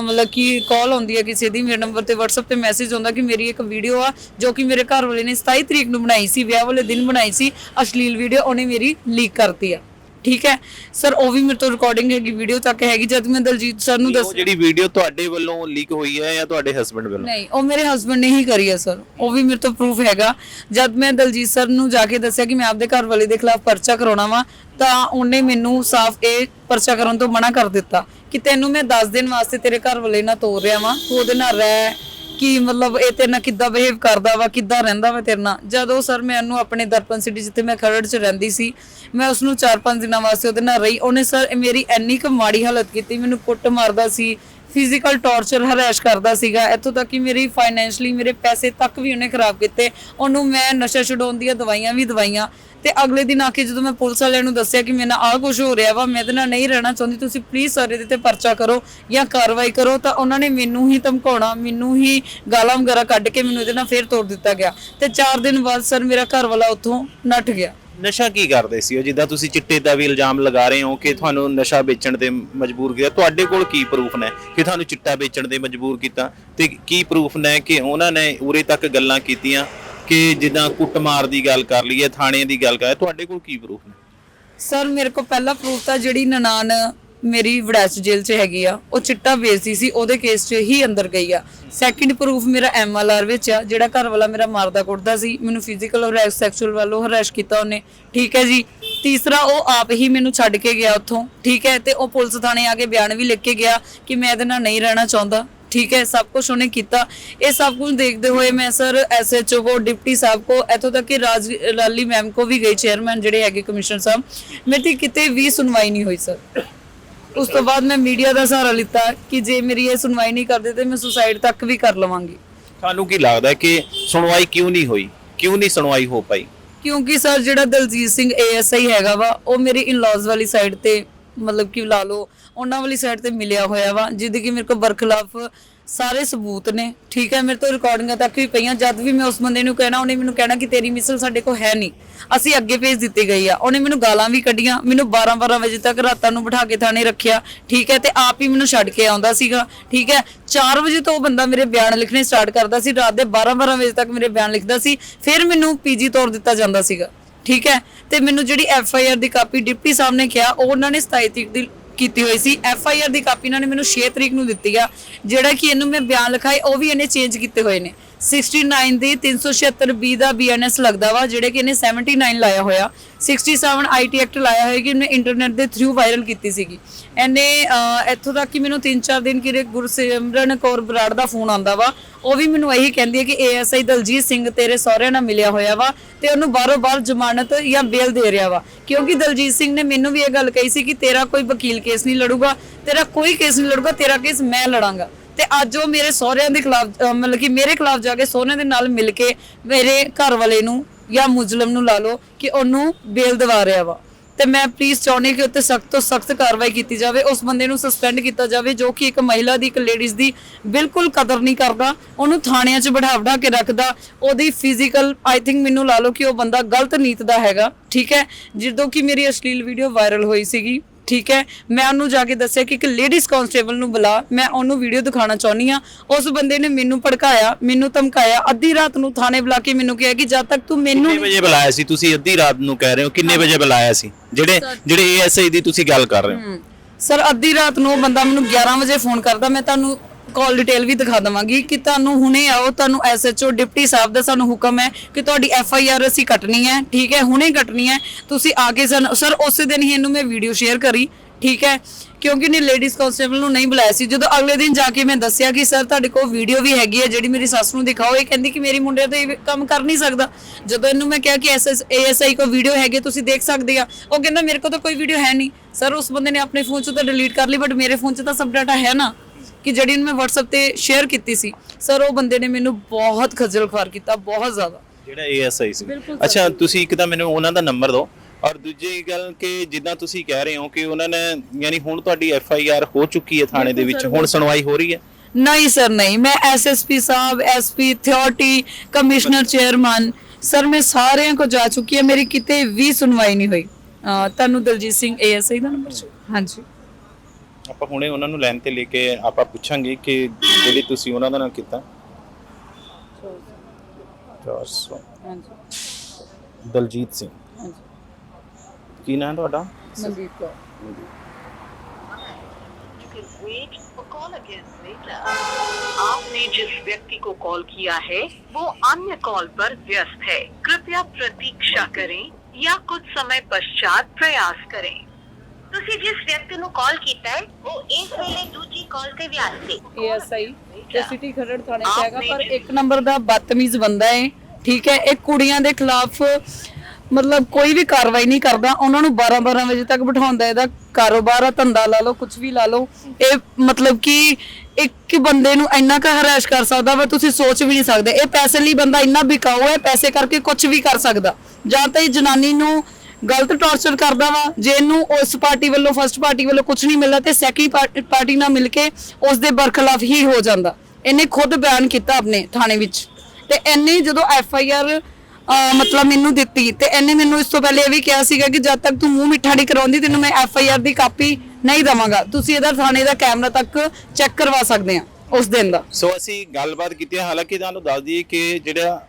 ਮਤਲਬ ਕਿ ਕਾਲ ਆਉਂਦੀ ਹੈ ਕਿਸੇ ਦੀ, ਮੇਰੇ ਨੰਬਰ ਤੇ WhatsApp ਤੇ ਮੈਸੇਜ ਆਉਂਦਾ ਕਿ ਮੇਰੀ ਇੱਕ ਵੀਡੀਓ ਆ, ਜੋ ਕਿ ਮੇਰੇ ਘਰ ਵਾਲੇ ਨੇ 27 ਤਰੀਕ ਨੂੰ ਬਣਾਈ ਸੀ, ਵਿਆਹ ਵਾਲੇ ਦਿਨ ਬਣਾਈ ਸੀ, ਅਸ਼ਲੀਲ ਵੀਡੀਓ ਉਹਨੇ ਮੇਰੀ ਲੀਕ ਕਰਤੀ ਆ। ਠੀਕ ਹੈ? ਸਰ ਉਹ ਵੀ ਮੇਰੇ ਤੋਂ ਰਿਕਾਰਡਿੰਗ ਹੈਗੀ ਵੀਡੀਓ ਤੱਕ ਹੈਗੀ ਜਦ ਮੈਂ ਦਲਜੀਤ ਸਰ ਨੂੰ ਦੱਸ ਉਹ ਜਿਹੜੀ ਵੀਡੀਓ ਤੁਹਾਡੇ ਵੱਲੋਂ ਲੀਕ ਹੋਈ ਹੈ ਜਾਂ ਤੁਹਾਡੇ ਹਸਬੰਡ ਵੱਲੋਂ? ਨਹੀਂ ਉਹ ਮੇਰੇ ਹਸਬੰਡ ਨੇ ਹੀ ਕਰੀ ਹੈ ਸਰ ਉਹ ਵੀ ਮੇਰੇ ਤੋਂ ਪ੍ਰੂਫ ਹੈਗਾ। ਜਦ ਮੈਂ ਦਲਜੀਤ ਸਰ ਨੂੰ ਜਾ ਕੇ ਦੱਸਿਆ ਕਿ ਮੈਂ ਆਪਦੇ ਘਰ ਵਾਲੇ ਦੇ ਖਿਲਾਫ ਪਰਚਾ ਕਰਾਉਣਾ ਵਾ ਤਾਂ ਉਹਨੇ ਮੈਨੂੰ ਸਾਫ਼ ਇਹ ਪਰਚਾ ਕਰਨ ਤੋਂ ਮਨਾ ਕਰ ਦਿੱਤਾ ਕਿ ਤੈਨੂੰ ਮੈਂ 10 ਦਿਨ ਵਾਸਤੇ ਤੇਰੇ ਘਰ ਵਾਲੇ ਨਾਲ ਤੋਰ ਰਿਹਾ ਵਾਂ ਤੂੰ ਉਹਦੇ ਨਾਲ ਰਹਿ ਕਿ ਮਤਲਬ ਇਹ ਤੇਰੇ ਨਾਲ ਕਿੱਦਾਂ ਬਿਹੇਵ ਕਰਦਾ ਵਾ ਕਿੱਦਾਂ ਰਹਿੰਦਾ ਵਾ ਤੇਰੇ ਨਾਲ। ਜਦੋਂ ਸਰ ਮੈਨੂੰ ਆਪਣੇ ਦਰਪਨ ਸਿਟੀ ਜਿੱਥੇ ਮੈਂ ਖਰੜ 'ਚ ਰਹਿੰਦੀ ਸੀ ਮੈਂ ਉਸ ਨੂੰ 4-5 ਦਿਨਾਂ ਵਾਸਤੇ ਉਹਦੇ ਨਾਲ ਰਹੀ। ਉਹਨੇ ਸਰ ਮੇਰੀ ਇੰਨੀ ਕੁ ਮਾੜੀ ਹਾਲਤ ਕੀਤੀ, ਮੈਨੂੰ ਕੁੱਟ ਮਾਰਦਾ ਸੀ ਫਿਜ਼ੀਕਲ ਟੌਰਚਰ ਹਰੈਸ਼ ਕਰਦਾ ਸੀਗਾ। ਇੱਥੋਂ ਤੱਕ ਕਿ ਮੇਰੀ ਫਾਈਨੈਂਸ਼ਲੀ ਮੇਰੇ ਪੈਸੇ ਤੱਕ ਵੀ ਉਹਨੇ ਖਰਾਬ ਕੀਤੇ। ਉਹਨੂੰ ਮੈਂ ਨਸ਼ਾ ਛਡਾਉਣ ਦੀਆਂ ਦਵਾਈਆਂ ਵੀ ਦਵਾਈਆਂ। ਤੇ ਅਗਲੇ ਦਿਨ ਆ ਕੇ ਜਦੋਂ ਮੈਂ ਪੁਲਿਸ ਵਾਲਿਆਂ ਨੂੰ ਦੱਸਿਆ ਕਿ ਮੇਰੇ ਨਾਲ ਆਹ ਕੁਝ ਹੋ ਰਿਹਾ ਵਾ, ਮੈਂ ਇਹਦੇ ਨਾਲ ਨਹੀਂ ਰਹਿਣਾ ਚਾਹੁੰਦੀ, ਤੁਸੀਂ ਪਲੀਜ਼ ਸਰ ਇਹਦੇ ਤੇ ਪਰਚਾ ਕਰੋ ਜਾਂ ਕਾਰਵਾਈ ਕਰੋ, ਤਾਂ ਉਹਨਾਂ ਨੇ ਮੈਨੂੰ ਹੀ ਧਮਕਾਉਣਾ, ਮੈਨੂੰ ਹੀ ਗਾਲਾਂ ਵਗੈਰਾ ਕੱਢ ਕੇ ਮੈਨੂੰ ਇਹਦੇ ਨਾਲ ਫੇਰ ਤੋੜ ਦਿੱਤਾ ਗਿਆ। ਤੇ 4 ਦਿਨ ਬਾਅਦ ਸਰ ਮੇਰਾ ਘਰ ਵਾਲਾ ਉੱਥੋਂ ਨੱਠ ਗਿਆ। ਨਸ਼ਾ ਕੀ ਕਰਦੇ ਸੀ ਉਹ? ਜਿੱਦਾਂ ਤੁਸੀਂ ਚਿੱਟੇ ਦਾ ਵੀ ਇਲਜ਼ਾਮ ਲਗਾ ਰਹੇ ਹੋ ਕਿ ਤੁਹਾਨੂੰ ਨਸ਼ਾ ਵੇਚਣ ਤੇ ਮਜਬੂਰ ਕੀਤਾ, ਤੁਹਾਡੇ ਕੋਲ ਕੀ ਪ੍ਰੂਫ ਨੇ ਕਿ ਤੁਹਾਨੂੰ ਚਿੱਟਾ ਵੇਚਣ ਤੇ ਮਜਬੂਰ ਕੀਤਾ? ਤੇ ਕੀ ਪ੍ਰੂਫ ਨੇ ਕਿ ਉਹਨਾਂ ਨੇ ਉਰੇ ਤੱਕ ਗੱਲਾਂ ਕੀਤੀਆਂ ਕਿ ਜਿੱਦਾਂ ਕੁੱਟਮਾਰ ਦੀ ਗੱਲ ਕਰ ਲਈਏ, ਥਾਣੇ ਦੀ ਗੱਲ ਕਰ ਤੁਹਾਡੇ ਕੋਲ ਕੀ ਪ੍ਰੂਫ ਨੇ? ਸਰ ਮੇਰੇ ਕੋਲ ਪਹਿਲਾ ਪ੍ਰੂਫ ਤਾਂ ਜਿਹੜੀ ਨਨਾਨ ਮੇਰੀ ਵੜੈਚ ਜੇਲ੍ਹ 'ਚ ਹੈਗੀ ਆ, ਉਹ ਚਿੱਟਾ ਵੇਚਦੀ ਸੀ, ਉਹਦੇ ਕੇਸ 'ਚ ਹੀ ਅੰਦਰ ਗਈ ਆ। ਸੈਕਿੰਡ ਪ੍ਰੂਫ ਮੇਰਾ ਐਮਐਲਆਰ ਵਿੱਚ ਆ, ਜਿਹੜਾ ਘਰ ਵਾਲਾ ਮੇਰਾ ਮਾਰਦਾ ਕੁੱਟਦਾ ਸੀ, ਮੈਨੂੰ ਫਿਜ਼ੀਕਲ ਔਰ ਸੈਕਸ਼ੂਅਲ ਵੱਲੋਂ ਹਰੈਸ਼ ਕੀਤਾ ਉਹਨੇ। ਠੀਕ ਹੈ ਜੀ? ਤੀਸਰਾ, ਉਹ ਆਪ ਹੀ ਮੈਨੂੰ ਛੱਡ ਕੇ ਗਿਆ ਉੱਥੋਂ। ਠੀਕ ਹੈ? ਤੇ ਉਹ ਪੁਲਿਸ ਥਾਣੇ ਆ ਕੇ ਬਿਆਨ ਵੀ ਲਿਖ ਕੇ ਗਿਆ ਕਿ ਮੈਂ ਇਹਦੇ ਨਾਲ ਨਹੀਂ ਰਹਿਣਾ ਚਾਹੁੰਦਾ। ਠੀਕ ਹੈ? ਸਭ ਕੁਝ ਉਹਨੇ ਕੀਤਾ। ਇਹ ਸਭ ਕੁਝ ਦੇਖਦੇ ਹੋਏ ਮੈਂ ਸਰ ਐਸਐਚਓ ਕੋ ਡਿਪਟੀ ਸਾਹਿਬ ਕੋ, ਇਥੋਂ ਤੱਕ ਕਿ ਰਾਜ ਲਾਲੀ ਮੈਮ ਕੋ ਵੀ ਗਈ ਚੇਅਰਮੈਨ ਜਿਹੜੇ ਹੈਗੇ ਕਮਿਸ਼ਨਰ ਸਾਹਿਬ, ਮੇਰੀ ਕਿਤੇ ਵੀ ਸੁਣਵਾਈ ਨਹੀਂ ਹੋਈ, ਸਰ। ਉਸ ਤੋਂ ਬਾਅਦ ਮੈਂ ਮੀਡੀਆ ਦਾ ਸਹਾਰਾ ਲਿੱਤਾ ਕਿ ਜੇ ਮੇਰੀ ਇਹ ਸੁਣਵਾਈ ਨਹੀਂ ਕਰਦੇ ਤੇ ਮੈਂ ਸੁਸਾਈਡ ਤੱਕ ਵੀ ਕਰ ਲਵਾਂਗੀ। ਤੁਹਾਨੂੰ ਕੀ ਲੱਗਦਾ ਹੈ ਕਿ ਸੁਣਵਾਈ ਕਿਉਂ ਨਹੀਂ ਹੋਈ? ਕਿਉਂ ਨਹੀਂ ਸੁਣਵਾਈ ਹੋ ਪਾਈ? ਕਿਉਂਕਿ ਸਰ ਜਿਹੜਾ ਦਲਜੀਤ ਸਿੰਘ ਏਐਸਆਈ ਹੈਗਾ ਵਾ ਉਹ ਮੇਰੀ ਇਨ-ਲॉज ਵਾਲੀ ਸਾਈਡ ਤੇ ਮਤਲਬ ਕਿ ਲਾ ਲਓ ਉਹਨਾਂ ਵਾਲੀ ਸਾਈਡ ਤੇ ਮਿਲਿਆ ਹੋਇਆ ਵਾ ਜਿਹਦੇ ਕਿ ਮੇਰੇ ਕੋਲ ਬਰਖਲਾਫ ਸਾਰੇ ਸਬੂਤ ਨੇ, ਠੀਕ ਹੈ, ਮੇਰੇ ਤੋਂ ਰਿਕਾਰਡਿੰਗਾਂ ਤੱਕ ਵੀ ਪਈਆਂ। ਜਦ ਵੀ ਮੈਂ ਉਸ ਬੰਦੇ ਨੂੰ ਕਹਿਣਾ, ਉਹਨੇ ਮੈਨੂੰ ਕਹਿਣਾ ਕਿ ਤੇਰੀ ਮਿਸਲ ਸਾਡੇ ਕੋਲ ਹੈ ਨਹੀਂ। ਅਸੀਂ ਅੱਗੇ ਭੇਜ ਦਿੱਤੀ ਗਈ ਆ। ਉਹਨੇ ਮੈਨੂੰ ਗਾਲਾਂ ਵੀ ਕੱਢੀਆਂ। ਮੈਨੂੰ 12 12 ਵਜੇ ਤੱਕ ਰਾਤਾਂ ਨੂੰ ਬਿਠਾ ਕੇ ਥਾਣੇ ਰੱਖਿਆ, ਠੀਕ ਹੈ, ਤੇ ਆਪ ਹੀ ਮੈਨੂੰ ਛੱਡ ਕੇ ਆਉਂਦਾ ਸੀਗਾ, ਠੀਕ ਹੈ। 4 ਵਜੇ ਤੋਂ ਉਹ ਬੰਦਾ ਮੇਰੇ ਬਿਆਨ ਲਿਖਣੇ ਸਟਾਰਟ ਕਰਦਾ ਸੀ। ਰਾਤ ਦੇ 12 12 ਵਜੇ ਤੱਕ ਮੇਰੇ ਬਿਆਨ ਲਿਖਦਾ ਸੀ। ਫਿਰ ਮੈਨੂੰ ਪੀਜੀ ਤੋਰ ਦਿੱਤਾ ਜਾਂਦਾ ਸੀਗਾ, ਠੀਕ ਹੈ। ਤੇ ਮੈਨੂੰ ਜਿਹੜੀ ਐਫ ਆਈ ਆਰ ਦੀ ਕਾਪੀ ਡਿਪਟੀ ਸਾਹਿਬ ਨੇ ਕਿਹਾ, ਉਹ ਉਹਨਾਂ ਨੇ 27 ਤਰੀਕ ਦੀ ਕੀਤੀ ਹੋਈ ਸੀ। ਐਫ ਆਈ ਆਰ ਦੀ ਕਾਪੀ ਇਹਨਾਂ ਨੇ ਮੈਨੂੰ 6 ਤਰੀਕ ਨੂੰ ਦਿੱਤੀ ਆ। ਜਿਹੜਾ ਕਿ ਇਹਨੂੰ ਮੈਂ ਬਿਆਨ ਲਿਖਾਏ, ਉਹ ਵੀ ਇਹਨੇ ਚੇਂਜ ਕੀਤੇ ਹੋਏ ਨੇ। 69 ਦੀ 376 ਬੀ ਦਾ ਬੀਐਨਐਸ ਲੱਗਦਾ ਵਾ, ਜਿਹੜੇ ਕਿ ਇਹਨੇ 79 ਲਾਇਆ ਹੋਇਆ। 67 ਆਈਟੀ ਐਕਟ ਲਾਇਆ ਹੋਇਆ ਕਿ ਇਹਨੇ ਇੰਟਰਨੈਟ ਦੇ ਥਰੂ ਵਾਇਰਲ ਕੀਤੀ ਸੀਗੀ। ਇਹਨੇ ਇੱਥੋਂ ਤੱਕ ਕਿ ਮੈਨੂੰ 3-4 ਦਿਨ ਕਿਰੇ ਗੁਰਸਿਮਰਨ ਕੌਰ ਬਰਾੜ ਦਾ ਫੋਨ ਆਉਂਦਾ ਵਾ। ਉਹ ਵੀ ਮੈਨੂੰ ਇਹੀ ਕਹਿੰਦੀ ਹੈ ਕਿ ਏਐਸਆਈ ਦਲਜੀਤ ਸਿੰਘ ਤੇਰੇ ਸਹੁਰਿਆਂ ਨਾਲ ਮਿਲਿਆ ਹੋਇਆ ਵਾ ਤੇ ਉਹਨੂੰ ਬਾਰੋ ਬਾਰ ਜ਼ਮਾਨਤ ਜਾਂ ਬੇਲ ਦੇ ਰਿਹਾ ਵਾ। ਕਿਉਂਕਿ ਦਲਜੀਤ ਸਿੰਘ ਨੇ ਮੈਨੂੰ ਵੀ ਇਹ ਗੱਲ ਕਹੀ ਸੀ ਕਿ ਤੇਰਾ ਕੋਈ ਵਕੀਲ ਕੇਸ ਨਹੀਂ ਲੜੂਗਾ, ਤੇਰਾ ਕੋਈ ਕੇਸ ਨਹੀਂ ਲੜੂਗਾ, ਤੇਰਾ ਕੇਸ ਮੈਂ ਲੜਾਂਗਾ। ਤੇ ਅੱਜ ਉਹ ਮੇਰੇ ਸਹੁਰਿਆਂ ਦੇ ਖਿਲਾਫ, ਅਹ ਮਤਲਬ ਕਿ ਮੇਰੇ ਖਿਲਾਫ ਜਾ ਕੇ ਸਹੁਰਿਆਂ ਦੇ ਨਾਲ ਮਿਲ ਕੇ ਮੇਰੇ ਘਰ ਵਾਲੇ ਨੂੰ ਜਾਂ ਮੁਜਲਮ ਨੂੰ ਲਾ ਲਓ ਕਿ ਉਹਨੂੰ ਬੇਲ ਦਿਵਾ ਰਿਹਾ ਵਾ। ਤੇ ਮੈਂ ਪਲੀਜ਼ ਚਾਹੁੰਦੀ ਕਿ ਉੱਤੇ ਸਖਤ ਤੋਂ ਸਖਤ ਕਾਰਵਾਈ ਕੀਤੀ ਜਾਵੇ, ਉਸ ਬੰਦੇ ਨੂੰ ਸਸਪੈਂਡ ਕੀਤਾ ਜਾਵੇ, ਜੋ ਕਿ ਇੱਕ ਮਹਿਲਾ ਦੀ, ਇੱਕ ਲੇਡੀਜ਼ ਦੀ ਬਿਲਕੁਲ ਕਦਰ ਨਹੀਂ ਕਰਦਾ, ਉਹਨੂੰ ਥਾਣਿਆਂ 'ਚ ਬਿਠਾ ਬਿਠਾ ਕੇ ਰੱਖਦਾ, ਉਹਦੀ ਫਿਜ਼ੀਕਲ ਆਈ ਥਿੰਕ ਮੈਨੂੰ ਲਾ ਲਓ ਕਿ ਉਹ ਬੰਦਾ ਗਲਤ ਨੀਤ ਦਾ ਹੈਗਾ, ਠੀਕ ਹੈ? ਜਦੋਂ ਕਿ ਮੇਰੀ ਅਸ਼ਲੀਲ ਵੀਡੀਓ ਵਾਇਰਲ ਹੋਈ ਸੀਗੀ। ਠੀਕ ਹੈ? ਮੈਂ ਉਹਨੂੰ ਜਾ ਕੇ ਦੱਸਿਆ ਕਿ ਇੱਕ ਲੇਡੀਜ਼ ਕਾਂਸਟੇਬਲ ਨੂੰ ਬੁਲਾ ਮੈਂ ਉਹਨੂੰ ਵੀਡੀਓ ਦਿਖਾਉਣਾ ਚਾਹੁੰਦੀ ਆ ਉਸ ਬੰਦੇ ਨੇ ਮੈਨੂੰ ਭੜਕਾਇਆ ਮੈਨੂੰ ਧਮਕਾਇਆ ਅੱਧੀ ਰਾਤ ਨੂੰ ਥਾਣੇ ਬੁਲਾ ਕੇ ਮੈਨੂੰ ਕਿਹਾ ਕਿ ਜਦ ਤੱਕ ਤੂੰ ਮੈਨੂੰ ਕਿੰਨੇ ਵਜੇ ਬੁਲਾਇਆ ਸੀ? ਤੁਸੀਂ ਅੱਧੀ ਰਾਤ ਨੂੰ ਕਹਿ ਰਹੇ ਹੋ ਕਿੰਨੇ ਵਜੇ ਬੁਲਾਇਆ ਸੀ? ਜਿਹੜੇ ਜਿਹੜੇ ਏਐਸਆਈ ਦੀ ਤੁਸੀਂ ਗੱਲ ਕਰ ਰਹੇ ਹੋ। ਸਰ ਅੱਧੀ ਰਾਤ ਨੂੰ ਉਹ ਬੰਦਾ ਮੈਨੂੰ 11 ਵਜੇ ਫੋਨ ਕਰਦਾ ਮੈਂ ਤੁਹਾਨੂੰ ਕਾਲ ਡਿਟੇਲ ਵੀ ਦਿਖਾ ਦਵਾਂਗੀ ਕਿ ਤੁਹਾਨੂੰ ਹੁਣੇ ਆਓ, ਤੁਹਾਨੂੰ ਐਸਐਚਓ ਡਿਪਟੀ ਸਾਹਿਬ ਦਾ ਸਾਨੂੰ ਹੁਕਮ ਹੈ ਕਿ ਤੁਹਾਡੀ ਐਫ ਅਸੀਂ ਕੱਟਣੀ ਹੈ, ਠੀਕ ਹੈ? ਹੁਣੇ ਕੱਟਣੀ ਹੈ। ਤੁਸੀਂ ਆ ਕੇ ਸਾਨੂੰ ਸਰ, ਉਸੇ ਦਿਨ ਹੀ ਇਹਨੂੰ ਮੈਂ ਵੀਡੀਓ ਸ਼ੇਅਰ ਕਰੀ, ਠੀਕ ਹੈ? ਕਿਉਂਕਿ ਨੇ ਲੇਡੀਜ਼ ਕਾਂਸਟੇਬਲ ਨੂੰ ਨਹੀਂ ਬੁਲਾਇਆ ਸੀ। ਜਦੋਂ ਅਗਲੇ ਦਿਨ ਜਾ ਕੇ ਮੈਂ ਦੱਸਿਆ ਕਿ ਸਰ, ਤੁਹਾਡੇ ਕੋਲ ਵੀਡੀਓ ਵੀ ਹੈਗੀ ਹੈ, ਜਿਹੜੀ ਮੇਰੀ ਸੱਸ ਨੂੰ ਦਿਖਾਓ। ਇਹ ਕਹਿੰਦੀ ਕਿ ਮੇਰੀ ਮੁੰਡੇ ਤੇ ਇਹ ਕੰਮ ਕਰ ਨਹੀਂ ਸਕਦਾ। ਜਦੋਂ ਇਹਨੂੰ ਮੈਂ ਕਿਹਾ ਕਿ ਐਸਐਸ ਏਐਸਆਈ ਕੋ ਵੀਡੀਓ ਹੈਗੀ, ਤੁਸੀਂ ਦੇਖ ਸਕਦੇ ਆ। ਉਹ ਕਹਿੰਦਾ, ਮੇਰੇ ਕੋਲ ਤਾਂ ਕੋਈ ਵੀਡੀਓ ਹੈ ਨਹੀਂ। ਸਰ, ਉਸ ਬੰਦੇ ਨੇ ਆਪਣੇ ਫੋਨ 'ਚੋਂ ਤਾਂ ਡਿਲੀਟ ਕਰ ਲਈ ਬਟ ਮੇਰੇ ਫੋਨ 'ਚ ਤਾਂ ਸਭ ਡਾਟਾ ਹੈ ਨਾ। ਕਿ ਜਿਹੜੀ ਮੈਂ WhatsApp ਤੇ ਸ਼ੇਅਰ ਕੀਤੀ ਸੀ ਸਰ ਉਹ ਬੰਦੇ ਨੇ ਮੈਨੂੰ ਬਹੁਤ ਖੱਜਲ ਖੁਆਰ ਕੀਤਾ ਬਹੁਤ ਜ਼ਿਆਦਾ। ਜਿਹੜਾ ਏਐਸਆਈ ਸੀ। ਬਿਲਕੁਲ ਅੱਛਾ ਤੁਸੀਂ ਇੱਕ ਤਾਂ ਮੈਨੂੰ ਉਹਨਾਂ ਦਾ ਨੰਬਰ ਦਿਓ ਔਰ ਦੂਜੀ ਗੱਲ ਕਿ ਜਿੱਦਾਂ ਤੁਸੀਂ ਕਹਿ ਰਹੇ ਹੋ ਕਿ ਉਹਨਾਂ ਨੇ ਯਾਨੀ ਹੁਣ ਤੁਹਾਡੀ ਐਫ ਆਈ ਆਰ ਹੋ ਚੁੱਕੀ ਹੈ ਥਾਣੇ ਦੇ ਵਿੱਚ ਹੁਣ ਸੁਣਵਾਈ ਹੋ ਰਹੀ ਹੈ? ਨਹੀਂ ਸਰ ਨਹੀਂ। ਮੈਂ SSP sahib SP authority commissioner chairman sir ਮੈਂ ਸਾਰਿਆਂ ਕੋ ਜਾ ਚੁੱਕੀ ਹਾਂ। ਮੇਰੀ ਕਿਤੇ ਵੀ ਸੁਣਵਾਈ ਨਹੀਂ ਹੋਈ। ਤੁਹਾਨੂੰ ਦਲਜੀਤ ਸਿੰਘ ਏਐਸਆਈ ਦਾ ਨੰਬਰ ਹਾਂਜੀ। ਆਪਾਂ ਹੁਣੇ ਉਹਨਾਂ ਨੂੰ ਲਾਈਨ ਤੇ ਲੈ ਕੇ ਆਪਾਂ ਪੁੱਛਾਂਗੇ ਕਿ ਜਿਹੜੀ ਤੁਸੀਂ ਉਹਨਾਂ ਦਾ ਨਾਮ ਕੀਤਾ 400 ਹਾਂਜੀ ਦਲਜੀਤ ਸਿੰਘ ਹਾਂਜੀ ਕੀ ਨਾਮ ਹੈ ਤੁਹਾਡਾ Mandeep Kaur You can wait or call again later. आपने जिस व्यक्ति को कॉल किया है वो अन्य कॉल पर व्यस्त है कृपया प्रतीक्षा करें या कुछ समय पश्चात प्रयास करें ਤੁਸੀਂ ਜਿਸ ਵਿਅਕਤੀ ਨੂੰ ਕਾਲ ਕੀਤਾ ਹੈ ਉਹ ਇਸ ਵੇਲੇ ਦੂਜੀ ਕਾਲ ਤੇ ਵਿਅਸਤ ਹੈ ਏਐਸਆਈ ਤੇ ਸਿਟੀ ਖਰੜ ਥਾਣੇ 'ਚ ਹੈਗਾ ਪਰ ਇੱਕ ਨੰਬਰ ਦਾ ਬਦਤਮੀਜ਼ ਬੰਦਾ ਹੈ ਠੀਕ ਹੈ? ਇਹ ਕੁੜੀਆਂ ਦੇ ਖਿਲਾਫ ਮਤਲਬ ਕੋਈ ਵੀ ਕਾਰਵਾਈ ਨਹੀਂ ਕਰਦਾ। ਉਹਨਾਂ ਨੂੰ 12 12 ਵਜੇ ਤੱਕ ਬਿਠਾਉਂਦਾ ਇਹਦਾ ਕਾਰੋਬਾਰ ਆ ਧੰਦਾ ਲਾ ਲਓ ਕੁਝ ਵੀ ਲਾ ਲਓ। ਇਹ ਮਤਲਬ ਕਿ ਇੱਕ ਬੰਦੇ ਨੂੰ ਇੰਨਾ ਕੁ ਹਰਾਸ਼ ਕਰ ਸਕਦਾ ਵਾ ਤੁਸੀਂ ਸੋਚ ਵੀ ਨਹੀਂ ਸਕਦੇ। ਇਹ ਪੈਸੇ ਲਈ ਬੰਦਾ ਇੰਨਾ ਵਿਕਾਊ ਹੈ ਪੈਸੇ ਕਰਕੇ ਕੁਝ ਵੀ ਕਰ ਸਕਦਾ। ਜਾਂ ਤਾਂ ਇਹ ਜਨਾਨੀ ਨੂੰ ਗਲਤ ਟੌਰਚਰ ਕਰਦਾ ਵਾ, ਜੇ ਇਹਨੂੰ ਉਸ ਪਾਰਟੀ ਵੱਲੋਂ ਫਰਸਟ ਪਾਰਟੀ ਵੱਲੋਂ ਕੁਝ ਨਹੀਂ ਮਿਲਦਾ ਤੇ ਸੈਕੰਡ ਪਾਰਟੀ ਨਾਲ ਮਿਲ ਕੇ ਉਸ ਦੇ ਬਰਖਲਾਫ ਹੀ ਹੋ ਜਾਂਦਾ। ਇਹਨੇ ਖੁਦ ਬਿਆਨ ਕੀਤਾ ਆਪਣੇ ਥਾਣੇ ਵਿੱਚ। ਤੇ ਇਹਨੇ ਜਦੋਂ ਐਫ ਆਈ ਆਰ ਮਤਲਬ ਮੈਨੂੰ ਦਿੱਤੀ, ਤੇ ਇਹਨੇ ਮੈਨੂੰ ਇਸ ਤੋਂ ਪਹਿਲੇ ਇਹ ਵੀ ਕਿਹਾ ਸੀਗਾ ਕਿ ਜਦ ਤੱਕ ਤੂੰ ਮੂੰਹ ਮਿੱਠਾ ਨਹੀਂ ਕਰਾਉਂਦੀ, ਤੈਨੂੰ ਮੈਂ ਐਫ ਆਈ ਆਰ ਦੀ ਕਾਪੀ ਨਹੀਂ ਦਵਾਂਗਾ। ਤੁਸੀਂ ਇਹਦਾ ਥਾਣੇ ਦਾ ਕੈਮਰਾ ਤੱਕ ਚੈੱਕ ਕਰਵਾ ਸਕਦੇ ਆ ਉਸ ਦਿਨ ਦਾ। ਸੋ ਅਸੀਂ ਗੱਲਬਾਤ ਕੀਤੀ ਹਾਲਾਂਕਿ ਤੁਹਾਨੂੰ ਦੱਸ ਦਈਏ ਕਿ ਜਿਹੜਾ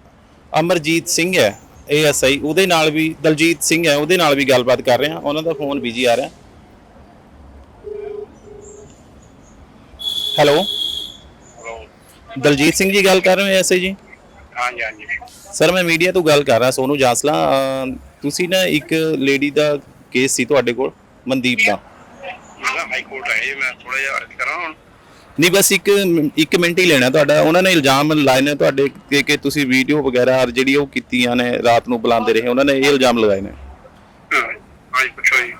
ਅਮਰਜੀਤ ਸਿੰਘ ਹੈ ਏਐਸਆਈ ਉਹਦੇ ਨਾਲ ਵੀ ਦਲਜੀਤ ਸਿੰਘ ਹੈ ਉਹਦੇ ਨਾਲ ਵੀ ਗੱਲਬਾਤ ਕਰ ਰਹੇ ਹਾਂ। ਉਹਨਾਂ ਦਾ ਫੋਨ ਬਿਜ਼ੀ ਆ ਰਿਹਾ। ਹੈਲੋ ਦਲਜੀਤ ਸਿੰਘ ਜੀ ਗੱਲ ਕਰ ਰਹੇ ਹੋ ਐਸਆਈ ਜੀ? ਹਾਂਜੀ ਹਾਂਜੀ। ਸਰ ਮੈਂ ਮੀਡੀਆ ਤੋਂ ਗੱਲ ਕਰ ਰਿਹਾ ਸੋਨੂ ਜਾਸਲਾ। ਤੁਸੀਂ ਨਾ ਇੱਕ ਲੇਡੀ ਦਾ ਕੇਸ ਸੀ ਤੁਹਾਡੇ ਕੋਲ ਮਨਦੀਪ ਦਾ। ਹਾਈ ਕੋਰਟ ਆਏ ਮੈਂ ਥੋੜਾ ਜਿਹਾ ਅਰਜ਼ ਕਰਾਂ ਹੁਣ। ਨਹੀਂ ਬਸ ਇੱਕ ਇੱਕ ਮਿੰਟ ਹੀ ਲੈਣਾ ਤੁਹਾਡਾ। ਉਹਨਾਂ ਨੇ ਇਲਜ਼ਾਮ ਲਾਏ ਨੇ ਤੁਹਾਡੇ ਕਿ ਕਿ ਤੁਸੀਂ ਵੀਡੀਓ ਵਗੈਰਾ ਜਿਹੜੀ ਉਹ ਕੀਤੀਆਂ ਨੇ ਰਾਤ ਨੂੰ ਬੁਲਾਉਂਦੇ ਰਹੇ ਉਹਨਾਂ ਨੇ ਇਹ ਇਲਜ਼ਾਮ ਲਗਾਏ ਨੇ। ਹਾਂ, ਹਾਂਜੀ ਪੁੱਛੋ ਜੀ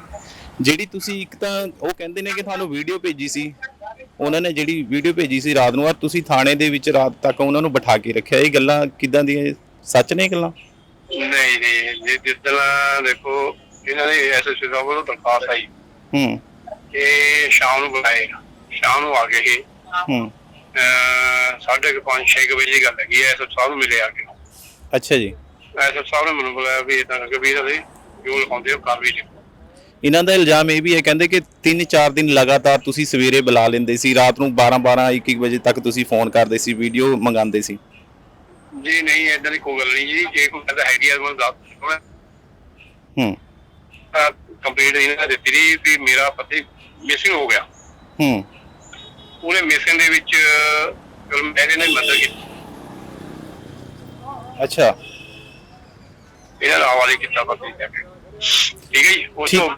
ਜਿਹੜੀ ਤੁਸੀਂ ਇੱਕ ਤਾਂ ਉਹ ਕਹਿੰਦੇ ਨੇ ਕਿ ਤੁਹਾਨੂੰ ਵੀਡੀਓ ਭੇਜੀ ਸੀ। ਉਹਨਾਂ ਨੇ ਜਿਹੜੀ ਵੀਡੀਓ ਭੇਜੀ ਸੀ ਰਾਤ ਨੂੰ ਔਰ ਤੁਸੀਂ ਥਾਣੇ ਦੇ ਵਿੱਚ ਰਾਤ ਤੱਕ ਉਹਨਾਂ ਨੂੰ ਬਿਠਾ ਕੇ ਰੱਖਿਆ। ਇਹ ਗੱਲਾਂ ਕਿਦਾਂ ਦੀਆਂ ਇਹ ਸੱਚ ਨੇ ਇਹ ਗੱਲਾਂ? ਨਹੀਂ ਨਹੀਂ ਜੇ ਜਿੱਦਣ ਦੇਖੋ ਇਹਨਾਂ ਨੇ ਐਸਐਸਪੀ ਸਾਹਿਬ ਵੱਲੋਂ ਦਰਖਾਸਤ ਆਈ। ਹੂੰ। ਕਿ ਸ਼ਾਮ ਨੂੰ ਬੁਲਾਏ ਸ਼ਾਮ ਨੂੰ ਆ ਗਏ ਇਹ। ਹੂੰ। ਅਹ ਸਾਢੇ ਕੁ ਪੰਜ 6 ਵਜੇ ਦੀ ਗੱਲ ਹੈਗੀ ਐ ਐਸਐਸ ਸਾਹਿਬ ਨੂੰ ਮਿਲੇ ਆ ਕੇ। ਅੱਛਾ ਜੀ। ਐਸਐਸ ਸਾਹਿਬ ਨੇ ਮੈਨੂੰ ਬੁਲਾਇਆ ਵੀ ਇਦਾਂ ਕਰਕੇ ਵੀ ਅਸੀਂ ਜੋ ਲਿਖਾਉਂਦੇ ਹੋ ਕਰ ਵੀ ਲਿਖੋ ਇਹਨਾਂ ਦਾ ਇਲਜ਼ਾਮ ਇਹ ਵੀ ਹੈ ਕਹਿੰਦੇ ਕਿ 3-4 ਦਿਨ ਲਗਾਤਾਰ ਤੁਸੀਂ ਸਵੇਰੇ ਬੁਲਾ ਲੈਂਦੇ ਸੀ ਰਾਤ ਨੂੰ 12-12 1-1 ਵਜੇ ਤੱਕ ਤੁਸੀਂ ਫੋਨ ਕਰਦੇ ਸੀ ਵੀਡੀਓ ਮੰਗਾਉਂਦੇ ਸੀ। ਜੀ ਨਹੀਂ ਇਦਾਂ ਦੀ ਕੋਈ ਗੱਲ ਨਹੀਂ ਜੀ ਜੇ ਕੋਈ ਕਹਿੰਦਾ ਹੈਗੀ ਆ ਮੈਨੂੰ ਦੱਸ ਦਿਓ ਹੂੰ। ਕੰਪਲੀਟ ਇਹਨਾਂ ਨੇ ਦਿੱਤੀ ਵੀ ਮੇਰਾ ਪਤੀ ਮਿਸਿੰਗ ਹੋ ਗਿਆ। ਹੂੰ। ਉਹਨੇ ਮਿਸਿੰਗ ਦੇ ਵਿੱਚ ਚਲ ਮੈਂ ਇਹਨੇ ਮਦਦ ਕੀਤੀ। ਅੱਛਾ। ਇਹਨਾਂ ਦਾ ਹਵਾਲੇ ਕੀਤਾ ਪਤੀ ਜਾ ਕੇ ਠੀਕ ਹੈ ਜੀ ਉਸ ਤੋਂ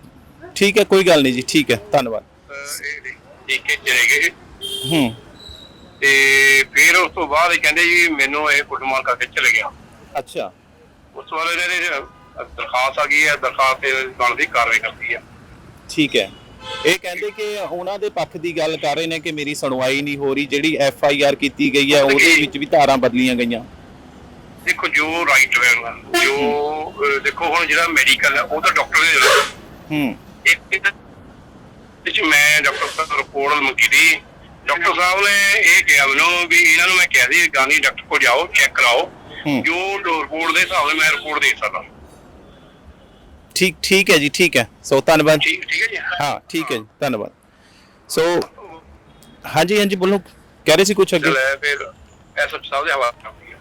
ਠੀਕ ਹੈ ਕੋਈ ਗੱਲ ਨਹੀਂ ਜੀ ਠੀਕ ਹੈ ਧੰਨਵਾਦ। ਅਹ, ਇਹ ਠੀਕ ਹੈ ਚਲੇ ਗਏ। ਹੂੰ। ਤੇ ਫਿਰ ਉਸ ਤੋਂ ਬਾਅਦ ਇਹ ਕਹਿੰਦੇ ਜੀ ਮੈਨੂੰ ਇਹ ਕੁੱਟਮਾਰ ਕਰਕੇ ਚਲੇ ਗਿਆ। ਅੱਛਾ। ਉਸ ਤੋਂ ਬਾਅਦ ਇਹਨਾਂ ਦੀ ਅਹ, ਦਰਖਾਸਤ ਆ ਗਈ ਹੈ ਦਰਖਾਸਤ ਤੇ ਬਣਦੀ ਕਾਰਵਾਈ ਕਰਦੀ ਹੈ ਠੀਕ ਹੈ। ਇਹ ਕਹਿੰਦੇ ਕਿ ਉਹਨਾਂ ਦੇ ਪੱਖ ਦੀ ਗੱਲ ਕਰ ਰਹੇ ਨੇ ਕਿ ਮੇਰੀ ਸੁਣਵਾਈ ਨਹੀਂ ਹੋ ਰਹੀ ਜਿਹੜੀ ਐਫ ਆਈ ਆਰ ਕੀਤੀ ਗਈ ਹੈ ਉਹਦੇ ਵਿੱਚ ਵੀ ਧਾਰਾਂ ਬਦਲੀਆਂ ਗਈਆਂ। ਦੇਖੋ ਜੋ ਰਾਈਟ ਹੋਏਗਾ ਜੋ ਦੇਖੋ ਹੁਣ ਜਿਹੜਾ ਮੈਡੀਕਲ ਹੈ ਉਹ ਤਾਂ ਡਾਕਟਰ ਨੇ ਦੇਣਾ ਹੂੰ। ਇੱਕ ਵਿੱਚ ਮੈਂ ਡਾਕਟਰ ਸਾਹਿਬ ਰਿਪੋਰਟ ਮੰਗੀ ਦੀ। ਡਾਕਟਰ ਸਾਹਿਬ ਨੇ ਇਹ ਕਿਹਾ ਮੈਨੂੰ ਵੀ ਇਹਨਾਂ ਨੂੰ ਮੈਂ ਕਿਹਾ ਸੀ ਗਾਂਧੀ ਡਾਕਟਰ ਕੋਲ ਜਾਓ ਚੈੱਕ ਕਰਾਓ। ਜੋ ਰਿਪੋਰਟ ਦੇ ਹਿਸਾਬ ਨਾਲ ਮੈਂ ਰਿਪੋਰਟ ਦੇ ਸਕਦਾ। ਠੀਕ ਠੀਕ ਹੈ ਜੀ ਠੀਕ ਹੈ। ਸੋ ਧੰਨਵਾਦ। ਠੀਕ ਠੀਕ ਹੈ ਜੀ। ਹਾਂ। ਠੀਕ ਹੈ ਜੀ ਧੰਨਵਾਦ। ਸੋ ਹਾਂਜੀ ਹਾਂਜੀ ਬੋਲੋ। ਕਹਿ ਰਹੇ ਸੀ ਕੁਝ ਅੱਗੇ? ਚਲ ਫਿਰ ਐਸਐਚ ਸਾਹਿਬ ਦੇ ਹਵਾਲੇ ਕਰਦੀ ਹੈ।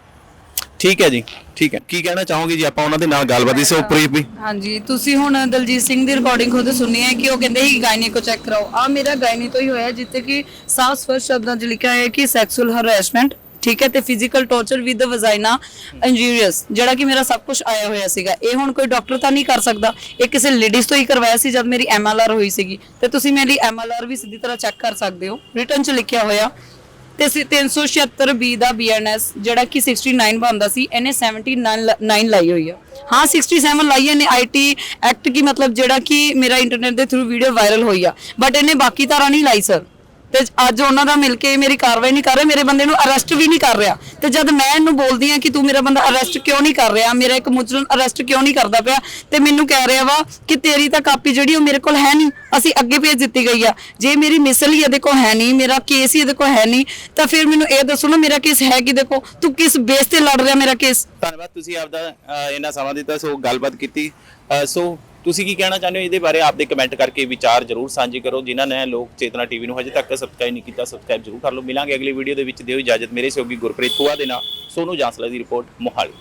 ਠੀਕ ਹੈ ਜੀ ਠੀਕ ਹੈ। ਕੀ ਕਹਿਣਾ ਚਾਹੋਗੇ ਜੀ ਆਪਾਂ ਉਹਨਾਂ ਦੇ ਨਾਲ ਗੱਲਬਾਤ ਇਸ ਉੱਪਰ ਵੀ। ਹਾਂਜੀ ਤੁਸੀਂ ਹੁਣ ਦਲਜੀਤ ਸਿੰਘ ਦੀ ਰਿਕਾਰਡਿੰਗ ਖੁਦ ਸੁਣੀ ਹੈ ਕਿ ਉਹ ਕਹਿੰਦੇ ਸੀ ਗਾਇਨੀ ਕੋ ਚੈੱਕ ਕਰਾਓ। ਆ ਮੇਰਾ ਗਾਇਨੀ ਤੋਂ ਹੀ ਹੋਇਆ ਜਿੱਥੇ ਕਿ ਸਾਫ਼ ਸਪਸ਼ਟ ਸ਼ਬਦਾਂ 'ਚ ਲਿਖਿਆ ਹੈ ਕਿ ਸੈਕਸੁਅਲ ਹਰੈਸਮੈਂਟ ਠੀਕ ਹੈ, ਤੇ physical torture with vagina injurious ਜਿਹੜਾ ਕਿ ਮੇਰਾ ਸਭ ਕੁਝ ਆਇਆ ਹੋਇਆ ਸੀਗਾ। ਇਹ ਹੁਣ ਕੋਈ ਡਾਕਟਰ ਤਾਂ ਨਹੀਂ ਕਰ ਸਕਦਾ। ਇਹ ਕਿਸੇ ਲੇਡੀਜ਼ ਤੋਂ ਹੀ ਕਰਵਾਇਆ ਸੀ, ਜਦ ਮੇਰੀ ਐਮਐਲਆਰ ਹੋਈ ਸੀਗੀ। ਤੇ ਤੁਸੀਂ ਮੇਰੀ ਐਮਐਲਆਰ ਵੀ ਸਿੱਧੀ ਤਰ੍ਹਾਂ ਚੈੱਕ ਕਰ ਸਕਦੇ ਹੋ। ਰਿਟਰਨ 'ਚ ਲਿਖਿਆ ਹੋਇਆ। ਤੇ 376 ਬੀ ਦਾ ਬੀਐਨਐਸ ਜਿਹੜਾ ਕਿ 69 ਬਣਦਾ ਸੀ, ਇਹਨੇ 79 ਲਾਈ ਹੋਈ ਆ। ਹਾਂ 67 ਲਾਈ ਇਹਨੇ ਆਈਟੀ ਐਕਟ ਕੀ ਮਤਲਬ ਜਿਹੜਾ ਕਿ ਮੇਰਾ ਇੰਟਰਨੈਟ ਦੇ ਥਰੂ ਵੀਡੀਓ ਵਾਇਰਲ ਹੋਈ ਆ। ਬਟ ਇਹਨੇ ਬਾਕੀ ਤਰ੍ਹਾਂ ਨਹੀਂ ਲਾਈ ਸਰ ਤੇ ਅੱਜ ਉਹਨਾਂ ਦਾ ਮਿਲ ਕੇ ਮੇਰੀ ਕਾਰਵਾਈ ਨਹੀਂ ਕਰ ਰਿਹਾ ਮੇਰੇ ਬੰਦੇ ਨੂੰ ਅਰੈਸਟ ਵੀ ਨਹੀਂ ਕਰ ਰਿਹਾ। ਤੇ ਜਦ ਮੈਂ ਇਹਨੂੰ ਬੋਲਦੀ ਆ ਕਿ ਤੂੰ ਮੇਰਾ ਬੰਦਾ ਅਰੈਸਟ ਕਿਉਂ ਨਹੀਂ ਕਰ ਰਿਹਾ ਮੇਰਾ ਇੱਕ ਮੁਜਰਮ ਅਰੈਸਟ ਕਿਉਂ ਨਹੀਂ ਕਰਦਾ ਪਿਆ ਤੇ ਮੈਨੂੰ ਕਹਿ ਰਿਹਾ ਵਾ ਕਿ ਤੇਰੀ ਤਾਂ ਕਾਪੀ ਜਿਹੜੀ ਉਹ ਮੇਰੇ ਕੋਲ ਹੈ ਨਹੀਂ ਅਸੀਂ ਅੱਗੇ ਭੇਜ ਦਿੱਤੀ ਗਈ ਆ। ਜੇ ਮੇਰੀ ਮਿਸਲ ਹੀ ਇਹਦੇ ਕੋਲ ਹੈ ਨਹੀਂ ਮੇਰਾ ਕੇਸ ਹੀ ਇਹਦੇ ਕੋਲ ਹੈ ਨਹੀਂ ਤਾਂ ਫਿਰ ਮੈਨੂੰ ਇਹ ਦੱਸੋ ਨਾ ਮੇਰਾ ਕੇਸ ਹੈ ਕਿਹਦੇ ਕੋਲ? ਤੂੰ ਕਿਸ ਬੇਸ ਤੇ ਲੜ ਰਿਹਾ ਮੇਰਾ ਕੇਸ ਧੰਨਵਾਦ ਤੁਸੀਂ ਆਪਦਾ ਅਹ, ਇੰਨਾ ਸਮਾਂ ਦਿੱਤਾ ਸੋ ਗੱਲਬਾਤ ਕੀਤੀ। ਅਹ, ਸੋ ਤੁਸੀਂ ਕੀ ਕਹਿਣਾ ਚਾਹੁੰਦੇ ਹੋ ਇਹਦੇ ਬਾਰੇ? ਆਪਦੇ ਕਮੈਂਟ ਕਰਕੇ ਵਿਚਾਰ ਜ਼ਰੂਰ ਸਾਂਝੇ ਕਰੋ। ਜਿਨ੍ਹਾਂ ਨੇ ਲੋਕ ਚੇਤਨਾ ਟੀਵੀ ਨੂੰ ਹਜੇ ਤੱਕ ਸਬਸਕ੍ਰਾਈਬ ਨਹੀਂ ਕੀਤਾ ਸਬਸਕ੍ਰਾਈਬ ਜ਼ਰੂਰ ਕਰ ਲਓ। ਮਿਲਾਂਗੇ ਅਗਲੀ ਵੀਡੀਓ ਦੇ ਵਿੱਚ। ਦਿਓ ਇਜਾਜ਼ਤ। ਮੇਰੇ ਸਹਿਯੋਗੀ ਗੁਰਪ੍ਰੀਤ ਪੁਆ ਦੇ ਨਾਲ। ਸੋਨੂ ਜਾਂਸਲਾ ਦੀ ਰਿਪੋਰਟ ਮੋਹਾਲੀ।